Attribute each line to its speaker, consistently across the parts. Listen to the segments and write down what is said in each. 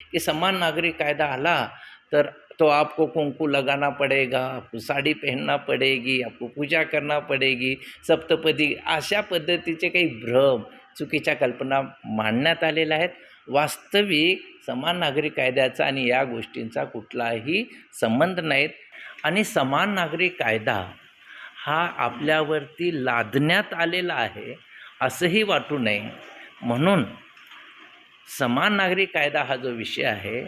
Speaker 1: की समान नागरिक कायदा आला तर तो आपको कुंकू लगाना पडेगा आपको साडी पहनना पडेगी आपको पूजा करना पडेगी सप्तपदी अशा पद्धतीचे काही भ्रम चुकीच्या कल्पना मांडण्यात आलेल्या आहेत. वास्तविक समान नागरिक कायद्याचा आणि या गोष्टींचा कुठलाही संबंध नाहीत. आणि समान नागरिक कायदा हा आपल्यावरती लादण्यात आलेला आहे असंही वाटू नये. म्हणून समान नागरी कायदा हा जो विषय आहे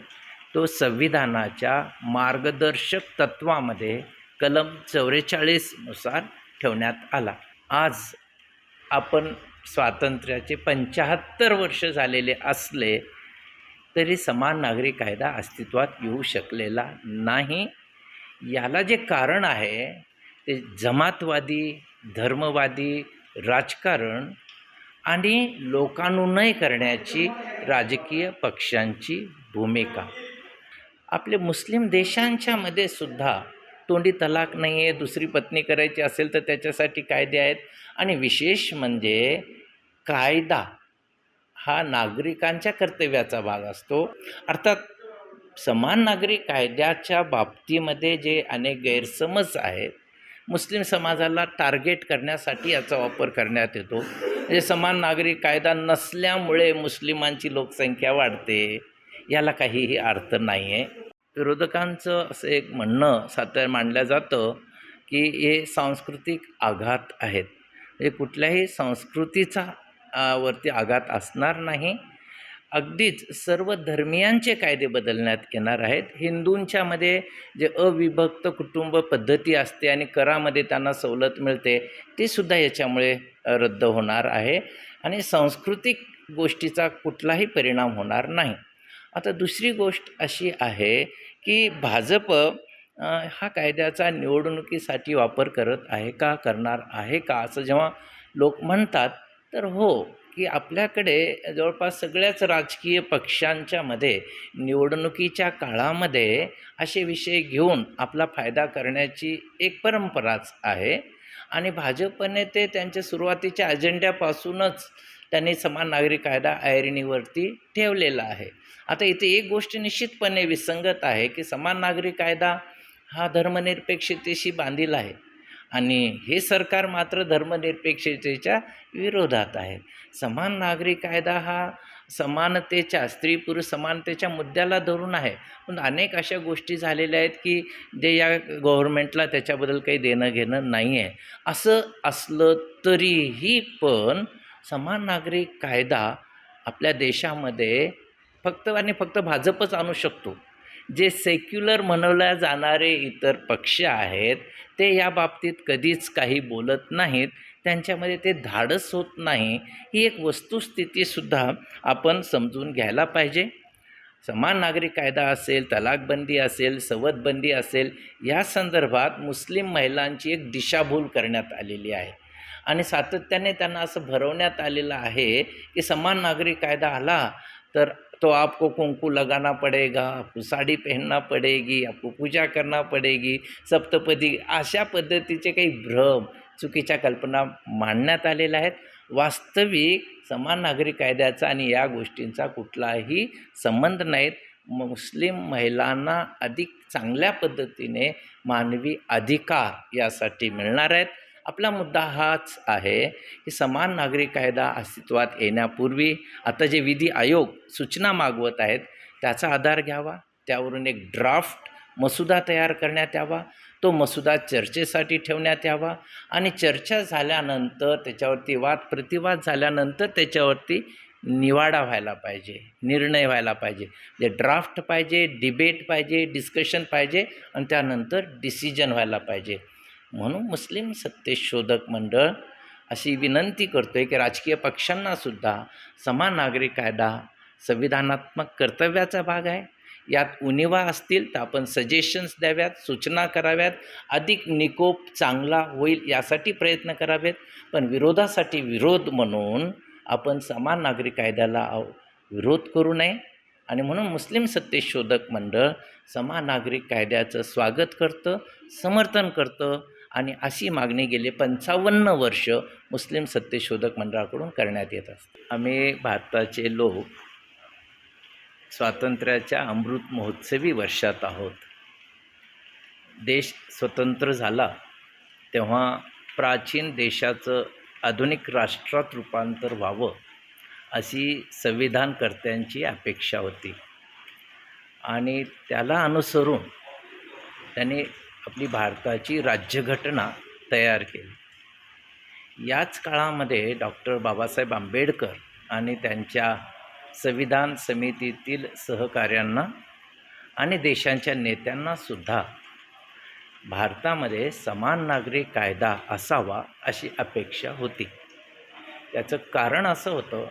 Speaker 1: तो संविधानाच्या मार्गदर्शक तत्वामध्ये कलम चौवेचाळीसनुसार ठेवण्यात आला. आज आपण स्वातंत्र्याचे पंच्याहत्तर वर्ष झालेले असले तरी समान नागरी कायदा अस्तित्वात येऊ शकलेला नाही. याला जे कारण आहे ते जमातवादी धर्मवादी राजकारण आणि लोकानुनय करण्याची राजकीय पक्षांची भूमिका. आपले मुस्लिम देशांच्यामध्ये सुद्धा तोंडी तलाक नाही आहे दुसरी पत्नी करायची असेल तर त्याच्यासाठी कायदे आहेत. आणि विशेष म्हणजे कायदा हा नागरिकांच्या कर्तव्याचा भाग असतो. अर्थात समान नागरिक कायद्याच्या बाबतीमध्ये जे अनेक गैरसमज आहेत मुस्लिम समाजाला टार्गेट करण्यासाठी याचा वापर करण्यात येतो. म्हणजे समान नागरिक कायदा नसल्यामुळे मुस्लिमांची लोकसंख्या वाढते याला काहीही अर्थ नाही आहे विरोधकांचं असं एक म्हणणं सातर मांडलं जातं की हे सांस्कृतिक आघात आहेत. म्हणजे कुठल्याही संस्कृतीचा वरती आघात असणार नाही. अगदीच सर्व धर्मियांचे कायदे बदलण्यात येणार आहेत. हिंदूंच्यामध्ये जे अविभक्त कुटुंब पद्धती असते आणि करामध्ये त्यांना सवलत मिळते ती सुद्धा याच्यामुळे रद्द होणार आहे आणि सांस्कृतिक गोष्टीचा कुठलाही परिणाम होणार नाही. आता दुसरी गोष्ट अशी आहे की भाजप हा कायद्याचा निवडणुकीसाठी वापर करत आहे का करणार आहे का असं जेव्हा लोक म्हणतात तर हो की आपल्याकडे जवळपास सगळ्याच राजकीय पक्षांच्यामध्ये निवडणुकीच्या काळामध्ये असे विषय घेऊन आपला फायदा करण्याची एक परंपराच आहे. आणि भाजपने ते त्यांच्या सुरुवातीच्या अजेंड्यापासूनच त्यांनी समान नागरी कायदा ऐरणीवरती ठेवलेला आहे. आता इथे एक गोष्ट निश्चितपणे विसंगत आहे की समान नागरी कायदा हा धर्मनिरपेक्षतेशी बांधील आहे. आणि हे सरकार मात्र धर्मनिरपेक्षतेच्या विरोधात आहे. समान नागरिक कायदा हा समानतेच्या स्त्री पुरुष समानतेच्या मुद्द्याला धरून आहे. पण अनेक अशा गोष्टी झालेल्या आहेत की जे या गव्हर्मेंटला त्याच्याबद्दल काही देणं घेणं नाही आहे. असं असलं तरीही पण समान नागरिक कायदा आपल्या देशामध्ये फक्त आणि फक्त भाजपच आणू शकतो. जे सेक्युलर म्हणवल्या जाणारे इतर पक्ष आहेत ते या बाबतीत कधीच काही बोलत नाहीत. त्यांच्यामध्ये ते धाडस होत नाही. ही एक वस्तुस्थितीसुद्धा आपण समजून घ्यायला पाहिजे. समान नागरिक कायदा असेल तलाकबंदी असेल सवदबंदी असेल या संदर्भात मुस्लिम महिलांची एक दिशाभूल करण्यात आलेली आहे. आणि सातत्याने त्यांना असं भरवण्यात आलेलं आहे की समान नागरिक कायदा आला तर तो आपको कुंकू लगाना पडेगा आपको साडी पहनना पडेगी आपको पूजा करना पडेगी सप्तपदी अशा पद्धतीचे काही भ्रम चुकीच्या कल्पना मांडण्यात आलेल्या आहेत. वास्तविक समान नागरिक कायद्याचा आणि या गोष्टींचा कुठलाही संबंध नाहीत. मुस्लिम महिलांना अधिक चांगल्या पद्धतीने मानवी अधिकार यासाठी मिळणार आहेत. आपला मुद्दा हाच आहे की समान नागरिक कायदा अस्तित्वात येण्यापूर्वी आता जे विधी आयोग सूचना मागवत आहेत त्याचा आधार घ्यावा त्यावरून एक ड्राफ्ट मसुदा तयार करण्यात यावा तो मसुदा चर्चेसाठी ठेवण्यात यावा आणि चर्चा झाल्यानंतर त्याच्यावरती वाद प्रतिवाद झाल्यानंतर त्याच्यावरती निवाडा व्हायला पाहिजे निर्णय व्हायला पाहिजे. जे ड्राफ्ट पाहिजे डिबेट पाहिजे डिस्कशन पाहिजे आणि त्यानंतर डिसिजन व्हायला पाहिजे. म्हणून मुस्लिम सत्तेशोधक मंडळ अशी विनंती करतो आहे की राजकीय पक्षांनासुद्धा समान नागरिक कायदा संविधानात्मक कर्तव्याचा भाग आहे. यात उणिवा असतील तर आपण सजेशन्स द्याव्यात सूचना कराव्यात अधिक निकोप चांगला होईल यासाठी प्रयत्न करावेत. पण विरोधासाठी विरोध म्हणून आपण समान नागरिक कायद्याला विरोध करू नये. आणि म्हणून मुस्लिम सत्तेशोधक मंडळ समान नागरिक कायद्याचं स्वागत करतं समर्थन करतं आणि अशी मागणी गेले पंचावन्न वर्ष मुस्लिम सत्यशोधक मंडळाकडून करण्यात येत असते. आम्ही भारताचे लोक स्वातंत्र्याच्या अमृत महोत्सवी वर्षात आहोत. देश स्वतंत्र झाला तेव्हा प्राचीन देशाचं आधुनिक राष्ट्रात रूपांतर व्हावं अशी संविधानकर्त्यांची अपेक्षा होती. आणि त्याला अनुसरून त्यांनी आपली भारताची राज्यघटना तयार केली. याच काळामध्ये डॉक्टर बाबासाहेब आंबेडकर आणि त्यांच्या संविधान समितीतील सहकाऱ्यांना आणि देशांच्या नेत्यांना सुद्धा भारतामध्ये समान नागरिक कायदा असावा अशी अपेक्षा होती. त्याचं कारण असं होतं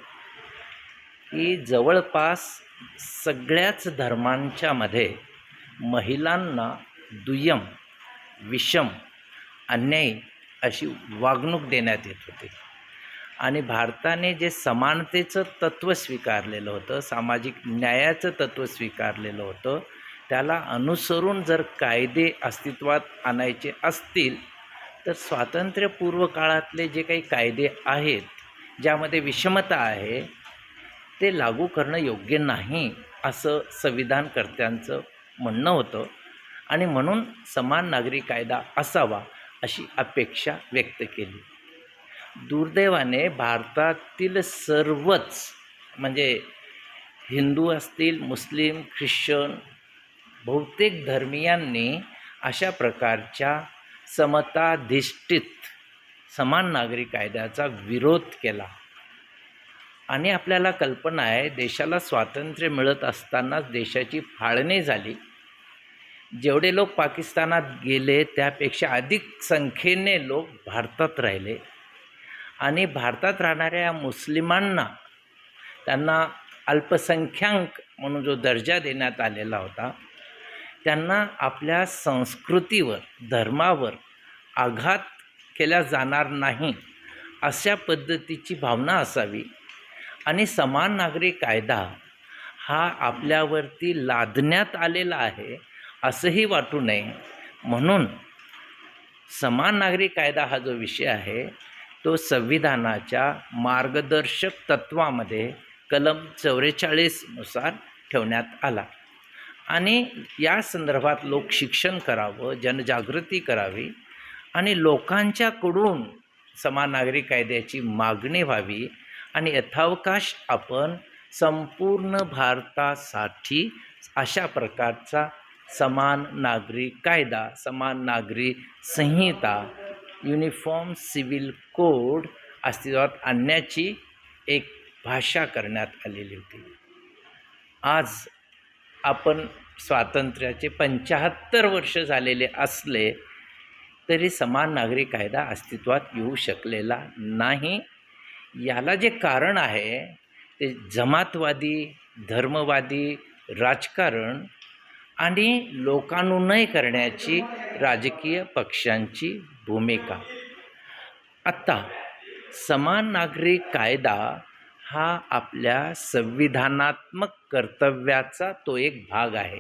Speaker 1: की जवळपास सगळ्याच धर्मांच्यामध्ये महिलांना दुय्यम विषम अन्यायी अशी वागणूक देण्यात येत होती. आणि भारताने जे समानतेचं तत्त्व स्वीकारलेलं होतं सामाजिक न्यायाचं तत्त्व स्वीकारलेलं होतं त्याला अनुसरून जर कायदे अस्तित्वात आणायचे असतील तर स्वातंत्र्यपूर्व काळातले जे काही कायदे आहेत ज्यामध्ये विषमता आहे ते लागू करणं योग्य नाही असं संविधानकर्त्यांचं म्हणणं होतं. आणि म्हणून समान नागरिक कायदा असावा अशी अपेक्षा व्यक्त केली. दुर्दैवाने भारतातील सर्वच म्हणजे हिंदू असतील मुस्लिम ख्रिश्चन बहुतेक धर्मियांनी अशा प्रकारच्या समताधिष्ठित समान नागरी कायद्याचा विरोध केला. आणि आपल्याला कल्पना आहे देशाला स्वातंत्र्य मिळत असतानाच देशाची फाळणी झाली. जेवढे लोक पाकिस्तानात गेले त्यापेक्षा अधिक संख्येने लोक भारतात राहिले. आणि भारतात राहणाऱ्या मुस्लिमांना त्यांना अल्पसंख्याक म्हणून जो दर्जा देण्यात आलेला होता त्यांना आपल्या संस्कृतीवर धर्मावर आघात केला जाणार नाही अशा पद्धतीची भावना असावी. आणि समान नागरिक कायदा हा आपल्यावरती लादण्यात आलेला आहे. असंही वाटू नये. म्हणून समान नागरी कायदा हा जो विषय आहे तो संविधानाच्या मार्गदर्शक तत्वामध्ये कलम चौवेचाळीसनुसार ठेवण्यात आला. आणि या संदर्भात लोक शिक्षण करावं जनजागृती करावी आणि लोकांच्याकडून समान नागरी कायद्याची मागणी व्हावी आणि यथावकाश आपण संपूर्ण भारतासाठी अशा प्रकारचा समान नागरी कायदा समान नागरी संहिता युनिफॉर्म सिव्हिल कोड अस्तित्वात आणण्याची एक भाषा करण्यात आलेली होती. आज आपण स्वातंत्र्याचे पंच्याहत्तर वर्ष झालेले असले तरी समान नागरी कायदा अस्तित्वात येऊ शकलेला नाही. याला जे कारण आहे ते जमातवादी धर्मवादी राजकारण आणि लोकानुनय करण्याची राजकीय पक्षांची भूमिका. आत्ता समान नागरिक कायदा हा आपल्या संविधानात्मक कर्तव्याचा तो एक भाग आहे.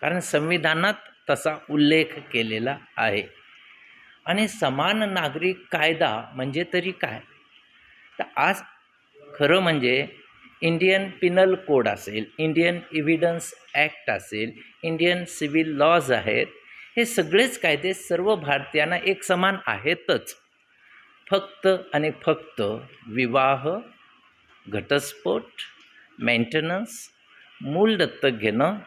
Speaker 1: कारण संविधानात तसा उल्लेख केलेला आहे. आणि समान नागरिक कायदा म्हणजे तरी काय? तर आज खरं म्हणजे इंडियन पिनल कोड असेल इंडियन इव्हिडन्स ॲक्ट असेल इंडियन सिव्हिल लॉज आहेत हे सगळेच कायदे सर्व भारतीयांना एक समान आहेतच. फक्त आणि फक्त विवाह घटस्फोट मेंटेनन्स मूल दत्तक घेणं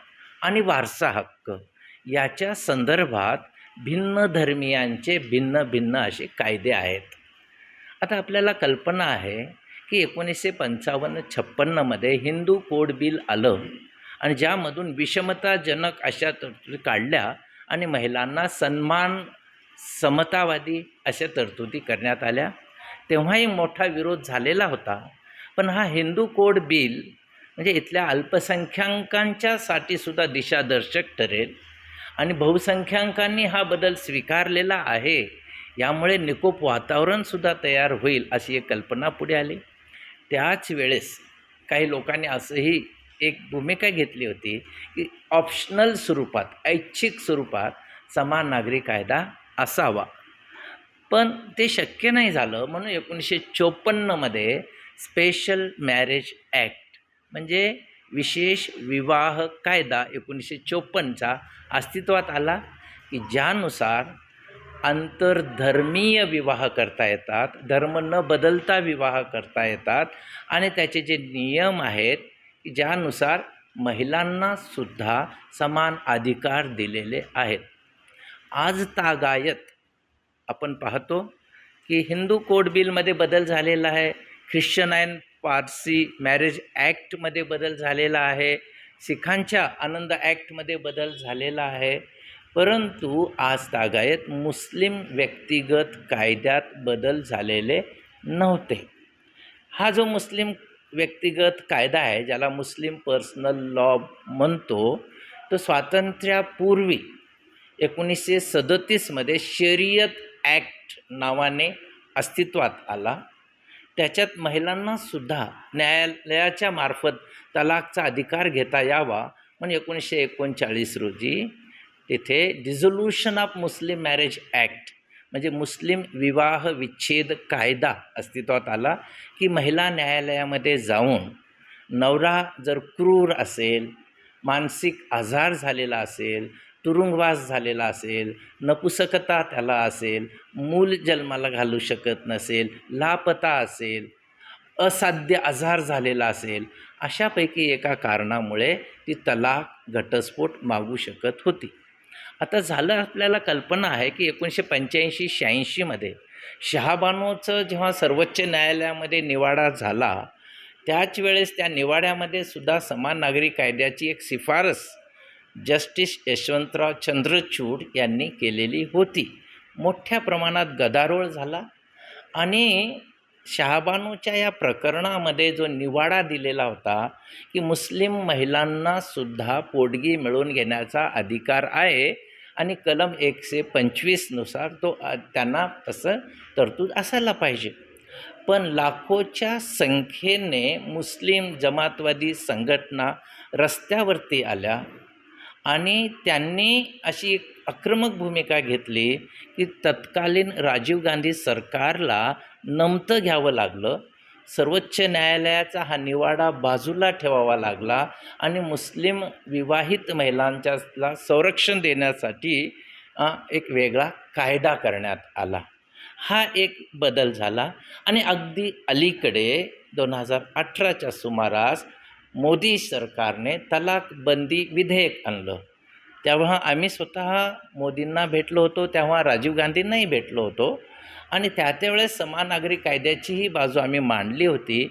Speaker 1: आणि वारसा हक्क याच्या संदर्भात भिन्न धर्मियांचे भिन्न भिन्न असे कायदे आहेत. आता आपल्याला कल्पना आहे की एकोणीसशे पंचावन्न छप्पन्नमध्ये हिंदू कोड बिल आलं आणि ज्यामधून विषमताजनक अशा तरतुदी काढल्या आणि महिलांना सन्मान समतावादी अशा तरतुदी करण्यात आल्या. तेव्हाही मोठा विरोध झालेला होता. पण हा हिंदू कोड बिल म्हणजे इथल्या अल्पसंख्याकांच्यासाठी सुद्धा दिशादर्शक ठरेल आणि बहुसंख्याकांनी हा बदल स्वीकारलेला आहे यामुळे निकोप वातावरणसुद्धा तयार होईल अशी एक कल्पना पुढे आली. त्याच वेळेस काही लोकांनी असंही एक भूमिका घेतली होती की ऑप्शनल स्वरूपात ऐच्छिक स्वरूपात समान नागरिक कायदा असावा. पण ते शक्य नाही झालं म्हणून एकोणीसशे चोपन्नमध्ये स्पेशल मॅरेज ॲक्ट म्हणजे विशेष विवाह कायदा एकोणीसशे चोपन्नचा अस्तित्वात आला की ज्यानुसार आंतरधर्मीय विवाह करता येतात धर्म न बदलता विवाह करता येतात आणि त्याचे जे नियम आहेत की ज्यानुसार महिलांनासुद्धा समान अधिकार दिलेले आहेत. आज तागायत आपण पाहतो की हिंदू कोड बिलमध्ये बदल झालेला आहे ख्रिश्चन अँड पारसी मॅरेज ॲक्टमध्ये बदल झालेला आहे सिखांच्या आनंद ॲक्टमध्ये बदल झालेला आहे. परंतु आज तागायत मुस्लिम व्यक्तिगत कायद्यात बदल झालेले नव्हते. हा जो मुस्लिम व्यक्तिगत कायदा आहे ज्याला मुस्लिम पर्सनल लॉ म्हणतो तो स्वातंत्र्यापूर्वी एकोणीसशे सदतीसमध्ये शरियत ॲक्ट नावाने अस्तित्वात आला. त्याच्यात महिलांनासुद्धा न्यायालयाच्या मार्फत तलाकचा अधिकार घेता यावा म्हणून एकोणीसशे एकोणचाळीस रोजी तिथे dissolution of Muslim marriage act म्हणजे मुस्लिम विवाह विच्छेद कायदा अस्तित्वात आला की महिला न्यायालयामध्ये जाऊन नवरा जर क्रूर असेल मानसिक आजार झालेला असेल तुरुंगवास झालेला असेल नपुसकता त्याला असेल मूल जन्माला घालू शकत नसेल लापता असेल असाध्य आजार झालेला असेल अशापैकी एका कारणामुळे ती तलाक घटस्फोट मागू शकत होती. आता झालं आपल्याला कल्पना आहे की एकोणीसशे पंच्याऐंशी शहाऐंशीमध्ये शहाबानोचं जेव्हा सर्वोच्च न्यायालयामध्ये निवाडा झाला त्याच वेळेस त्या निवाड्यामध्ये सुद्धा समान नागरी कायद्याची एक शिफारस जस्टिस यशवंतराव चंद्रचूड यांनी केलेली होती. मोठ्या प्रमाणात गदारोळ झाला आणि शहाबानूच्या या प्रकरणामध्ये जो निवाडा दिलेला होता की मुस्लिम महिलांनासुद्धा पोटगी मिळवून घेण्याचा अधिकार आहे आणि कलम एकशे पंचवीसनुसार तो त्यांना तसं तरतूद असायला पाहिजे. पण लाखोच्या संख्येने मुस्लिम जमातवादी संघटना रस्त्यावरती आल्या आणि त्यांनी अशी एक आक्रमक भूमिका घेतली की तत्कालीन राजीव गांधी सरकारला नमतं घ्यावं लागलं. सर्वोच्च न्यायालयाचा हा निवाडा बाजूला ठेवावा लागला आणि मुस्लिम विवाहित महिलांच्याला संरक्षण देण्यासाठी एक वेगळा कायदा करण्यात आला. हा एक बदल झाला आणि अगदी अलीकडे दोन हजार अठराच्या सुमारास मोदी सरकारने तलाक बंदी विधेयक आणलं. तेव्हा आम्ही स्वतः मोदींना भेटलो होतो तेव्हा राजीव गांधींनाही भेटलो होतो. आणि त्या त्यावेळेस समान नागरी कायद्याचीही बाजू आम्ही मांडली होती.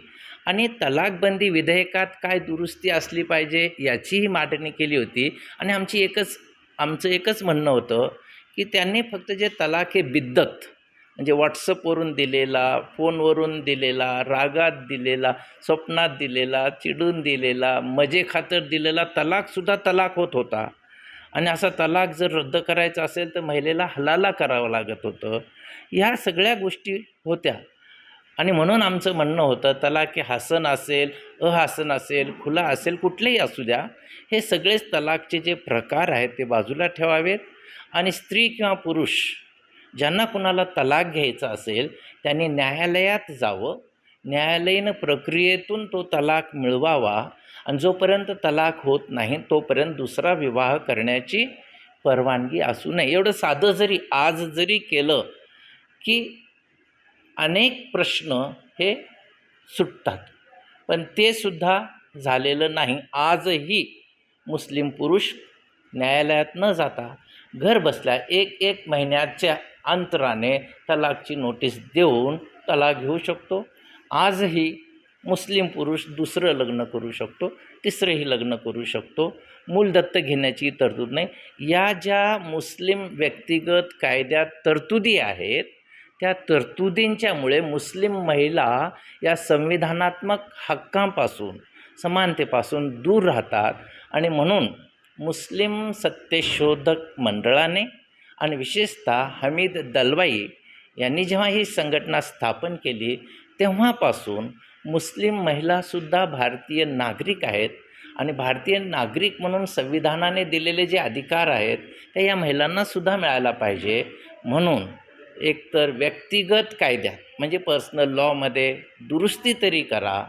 Speaker 1: आणि तलाकबंदी विधेयकात काय दुरुस्ती असली पाहिजे याचीही मांडणी केली होती. आणि आमची एकच आमचं एकच म्हणणं होतं की त्यांनी फक्त जे तलाक हे बिद्दत म्हणजे व्हॉट्सअपवरून दिलेला फोनवरून दिलेला रागात दिलेला स्वप्नात दिलेला चिडून दिलेला मजे खातर दिलेला तलाकसुद्धा तलाक होत होता. आणि असा तलाक जर रद्द करायचा असेल तर महिलेला हलाला करावं लागत होतं. ह्या सगळ्या गोष्टी होत्या. आणि म्हणून आमचं म्हणणं होतं तलाक हे हासन असेल अहासन असेल खुला असेल कुठलेही असू द्या हे सगळेच तलाकचे जे प्रकार आहेत ते बाजूला ठेवावेत. आणि स्त्री किंवा पुरुष ज्यांना कुणाला तलाक घ्यायचा असेल त्यांनी न्यायालयात जावं. न्यायालयीन प्रक्रियेतून तो तलाक मिळवावा. आणि जोपर्यंत तलाक होत नाही तोपर्यंत दुसरा विवाह करण्याची परवानगी असू नये. एवढं साधं जरी आज जरी केलं की अनेक प्रश्न हे सुटतात. पण ते सुद्धा झालेलं नाही. आजही मुस्लिम पुरुष न्यायालयात न जाता घर बसल्या एक एक महिन्याच्या अंतराने तलाकची नोटीस देऊन तलाक घेऊ शकतो. आजही मुस्लिम पुरुष दुसरं लग्न करू शकतो तिसरंही लग्न करू शकतो. मूल दत्त घेण्याची तरतूद नाही. या ज्या मुस्लिम व्यक्तिगत कायद्यात तरतुदी आहेत त्या तरतुदींच्यामुळे मुस्लिम महिला या संविधानात्मक हक्कांपासून समानतेपासून दूर राहतात आणि म्हणून मुस्लिम सत्यशोधक मंडळाने आणि विशेषतः हमीद दलवाई यांनी जेव्हा ही संघटना स्थापन केली तेव्हापासून मुस्लिम महिलासुद्धा भारतीय नागरिक आहेत आणि भारतीय नागरिक म्हणून संविधानाने दिलेले जे अधिकार आहेत ते या महिलांनासुद्धा मिळायला पाहिजे. म्हणून एकतर व्यक्तिगत कायद्यात म्हणजे पर्सनल लॉमध्ये दुरुस्ती तरी करा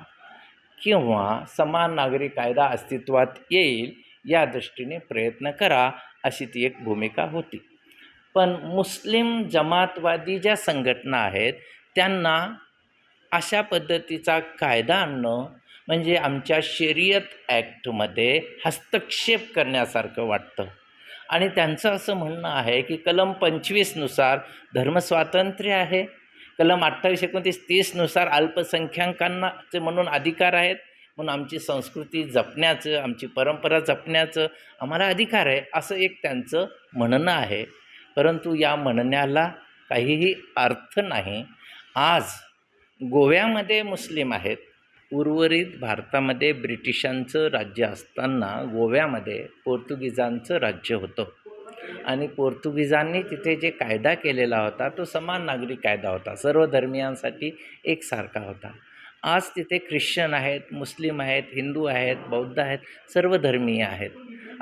Speaker 1: किंवा समान नागरी कायदा अस्तित्वात येईल या दृष्टीने प्रयत्न करा अशी ती एक भूमिका होती. पण मुस्लिम जमातवादी ज्या संघटना आहेत त्यांना अशा पद्धतीचा कायदा आणणं म्हणजे आमच्या शरीयत ॲक्टमध्ये हस्तक्षेप करण्यासारखं वाटतं. आणि त्यांचं असं म्हणणं आहे की कलम पंचवीसनुसार धर्मस्वातंत्र्य आहे. कलम अठ्ठावीस एकोणतीस तीसनुसार अल्पसंख्याकांनाचे म्हणून अधिकार आहेत. म्हणून आमची संस्कृती जपण्याचं आमची परंपरा जपण्याचं आम्हाला अधिकार आहे असं एक त्यांचं म्हणणं आहे. परंतु या म्हणण्याला काहीही अर्थ नाही. आज गोव्यामध्ये मुस्लिम आहेत. उर्वरित भारतामध्ये ब्रिटिशांचं राज्य असताना गोव्यामध्ये पोर्तुगीजांचं राज्य होतं. आणि पोर्तुगीजांनी तिथे जे कायदा केलेला होता तो समान नागरी कायदा होता. सर्व धर्मियांसाठी एकसारखा होता. आज तिथे ख्रिश्चन आहेत मुस्लिम आहेत हिंदू आहेत बौद्ध आहेत सर्व धर्मीय आहेत.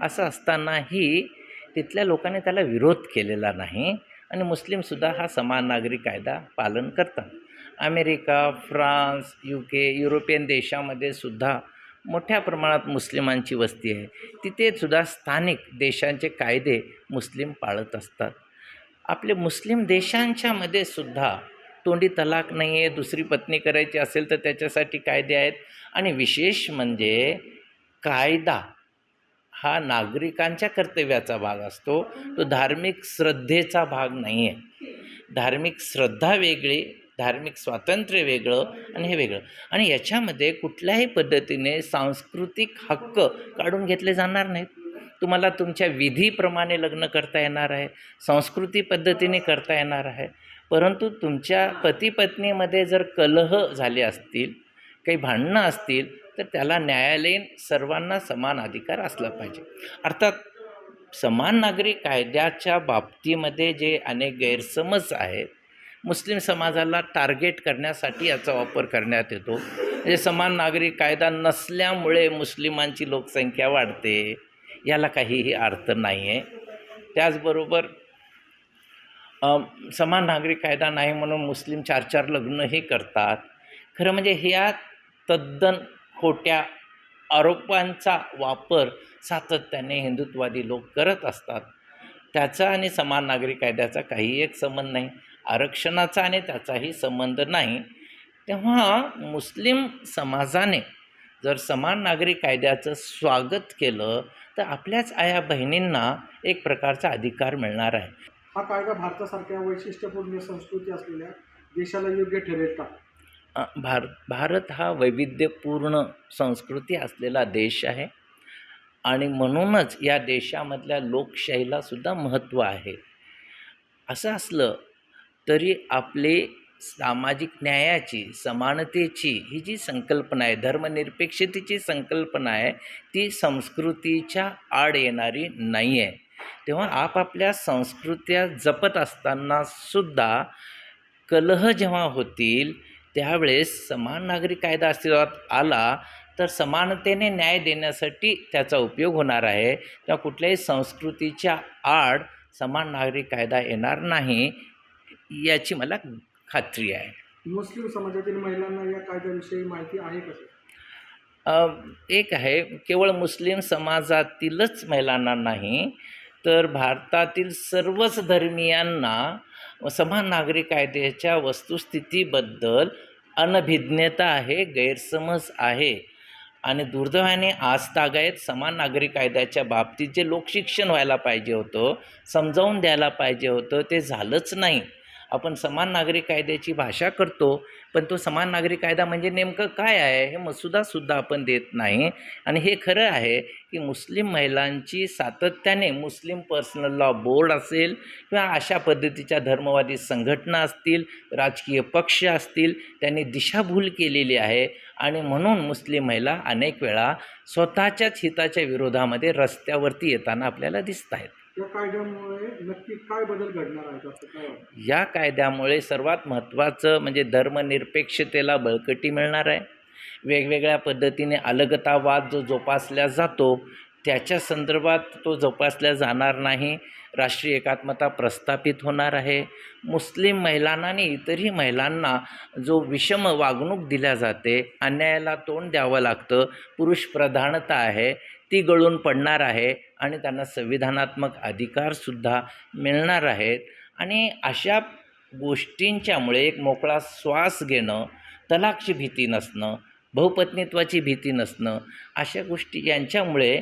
Speaker 1: असं असतानाही तिथल्या लोकांनी त्याला विरोध केलेला नाही आणि मुस्लिमसुद्धा हा समान नागरी कायदा पालन करतात. America France U K European देशामध्ये सुद्धा मोठ्या प्रमाणात मुस्लिमांची वस्ती आहे. तिथे सुद्धा स्थानिक देशांचे कायदे मुस्लिम पाळत असतात. आपले मुस्लिम देशांच्यामध्ये सुद्धा तोंडी तलाक नाही आहे दुसरी पत्नी करायची असेल तर त्याच्यासाठी कायदे आहेत. आणि विशेष म्हणजे कायदा हा नागरिकांच्या कर्तव्याचा भाग असतो. तो धार्मिक श्रद्धेचा भाग नाही आहे धार्मिक श्रद्धा वेगळी धार्मिक स्वातंत्र्य वेगळं आणि हे वेगळं. आणि याच्यामध्ये कुठल्याही पद्धतीने सांस्कृतिक हक्क काढून घेतले जाणार नाहीत. तुम्हाला तुमच्या विधीप्रमाणे लग्न करता येणार आहे संस्कृती पद्धतीने करता येणार आहे. परंतु तुमच्या पती पत्नीमध्ये जर कलह झाले असतील काही भांडणं असतील तर त्याला न्यायालयीन सर्वांना समान अधिकार असला पाहिजे. अर्थात समान नागरी कायद्याच्या बाबतीमध्ये जे अनेक गैरसमज आहेत मुस्लिम समाजाला टार्गेट करण्यासाठी याचा वापर करण्यात येतो. म्हणजे समान नागरी कायदा नसल्यामुळे मुस्लिमांची लोकसंख्या वाढते याला काहीही अर्थ नाही आहे त्याचबरोबर समान नागरी कायदा नाही म्हणून मुस्लिम चार चार लग्नही करतात. खरं म्हणजे ह्या तद्दन खोट्या आरोपांचा वापर सातत्याने हिंदुत्ववादी लोक करत असतात. त्याचा आणि समान नागरी कायद्याचा काही एक संबंध नाही. आरक्षणाचा आणि त्याचाही संबंध नाही तेव्हा मुस्लिम समाजाने जर समान नागरी कायद्याचं स्वागत केलं तर आपल्याच आया बहिणींना एक प्रकारचा अधिकार मिळणार आहे.
Speaker 2: हा कायदा भारतासारख्या वैशिष्ट्यपूर्ण संस्कृती असलेल्या देशाला योग्य ठरेल का?
Speaker 1: भार भारत हा वैविध्यपूर्ण संस्कृती असलेला देश आहे आणि म्हणूनच या देशामधल्या लोकशाहीला सुद्धा महत्त्व आहे. असं असलं तरी आपले सामाजिक न्यायाची समानतेची ही जी संकल्पना आहे धर्मनिरपेक्षतेची संकल्पना आहे ती संस्कृतीच्या आड येणारी नाही आहे. तेव्हा आपापल्या संस्कृत्या जपत असताना सुद्धा कलह जेव्हा होतील त्यावेळेस समान नागरी कायदा अस्तित्वात आला तर समानतेने न्याय देण्यासाठी त्याचा उपयोग होणार आहे. तेव्हा कुठल्याही संस्कृतीच्या आड समान नागरी कायदा येणार नाही. याची मला खात्री आहे.
Speaker 2: मुस्लिम समाजातील महिलांना या कायद्याविषयी माहिती आहे का?
Speaker 1: एक आहे केवळ मुस्लिम समाजातीलच महिलांना नाही तर भारतातील सर्वच धर्मियांना समान नागरी कायद्याच्या वस्तुस्थितीबद्दल अनभिज्ञता आहे गैरसमज आहे. आणि दुर्दैवाने आज तागायत समान नागरी कायद्याच्या बाबतीत जे लोकशिक्षण व्हायला पाहिजे होतं समजावून द्यायला पाहिजे होतं ते झालंच नाही. आपण समान नागरी कायद्याची भाषा करतो पण तो समान नागरी कायदा म्हणजे नेमकं काय आहे हे मसुदासुद्धा आपण देत नाही. आणि हे खरं आहे की मुस्लिम महिलांची सातत्याने मुस्लिम पर्सनल लॉ बोर्ड असेल किंवा अशा पद्धतीच्या धर्मवादी संघटना असतील राजकीय पक्ष असतील त्यांनी दिशाभूल केलेली आहे. आणि म्हणून मुस्लिम महिला अनेक वेळा स्वतःच्याच हिताच्या विरोधामध्ये रस्त्यावरती येताना आपल्याला दिसत आहेत
Speaker 2: या कायद्यामुळे नक्की काय बदल घडणार आहेत असं काय वाटतं?
Speaker 1: या कायद्यामुळे सर्वात महत्त्वाचं म्हणजे धर्मनिरपेक्षतेला बळकटी मिळणार आहे. वेगवेगळ्या पद्धतीने अलगतावाद जो जोपासला जातो त्याच्या संदर्भात तो जोपासला जाणार नाही. राष्ट्रीय एकात्मता प्रस्थापित होणार आहे. मुस्लिम महिलांना आणि इतरही महिलांना जो विषम वागणूक दिल्या जाते अन्यायाला तोंड द्यावं लागतं. पुरुष प्रधानता आहे. ती गळून पडणार आहे आणि त्यांना संविधानात्मक अधिकारसुद्धा मिळणार आहेत. आणि अशा गोष्टींच्यामुळे एक मोकळा श्वास घेणं तलाकची भीती नसणं बहुपत्नीत्वाची भीती नसणं अशा गोष्टी यांच्यामुळे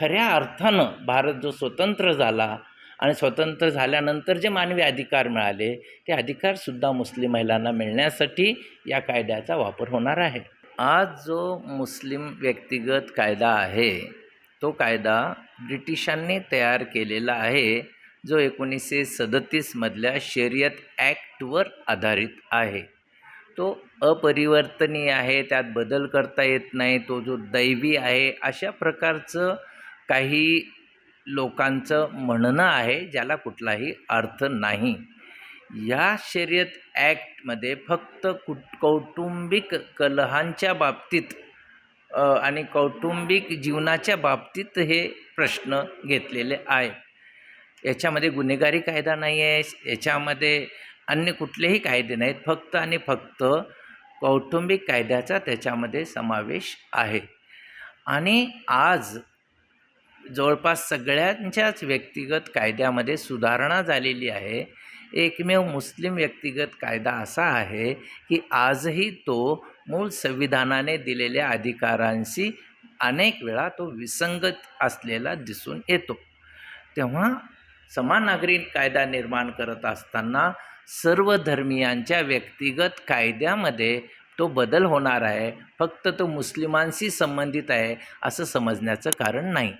Speaker 1: खऱ्या अर्थानं भारत जो स्वतंत्र झाला आणि स्वतंत्र झाल्यानंतर जे मानवी अधिकार मिळाले ते अधिकारसुद्धा मुस्लिम महिलांना मिळण्यासाठी या कायद्याचा वापर होणार आहे. आज जो मुस्लिम व्यक्तिगत कायदा आहे तो कायदा ब्रिटिशांनी तयार केलेला आहे जो एकोणीसशे सदतीसमधल्या शर्यत ॲक्टवर आधारित आहे. तो अपरिवर्तनीय आहे त्यात बदल करता येत नाही तो जो दैवी आहे अशा प्रकारचं काही लोकांचं म्हणणं आहे ज्याला कुठलाही अर्थ नाही. या शर्यत ॲक्टमध्ये फक्त कुट कौटुंबिक कलहांच्या बाबतीत आणि कौटुंबिक जीवनाच्या बाबतीत हे प्रश्न घेतलेले आहे. याच्यामध्ये गुन्हेगारी कायदा नाही आहे. याच्यामध्ये अन्य कुठलेही कायदे नाहीत. फक्त आणि फक्त कौटुंबिक कायद्याचा त्याच्यामध्ये समावेश आहे. आणि आज जवळपास सगळ्यांच्याच व्यक्तिगत कायद्यामध्ये सुधारणा झालेली आहे. एकमेव मुस्लिम व्यक्तिगत कायदा असा आहे की आजही तो मूळ संविधानाने दिलेल्या अधिकारांशी अनेक वेळा तो विसंगत असलेला दिसून येतो. तेव्हा समान नागरी कायदा निर्माण करत असताना सर्व धर्मियांच्या व्यक्तिगत कायद्यामध्ये तो बदल होणार आहे. फक्त तो मुस्लिमांशी संबंधित आहे असं समजण्याचं कारण नाही.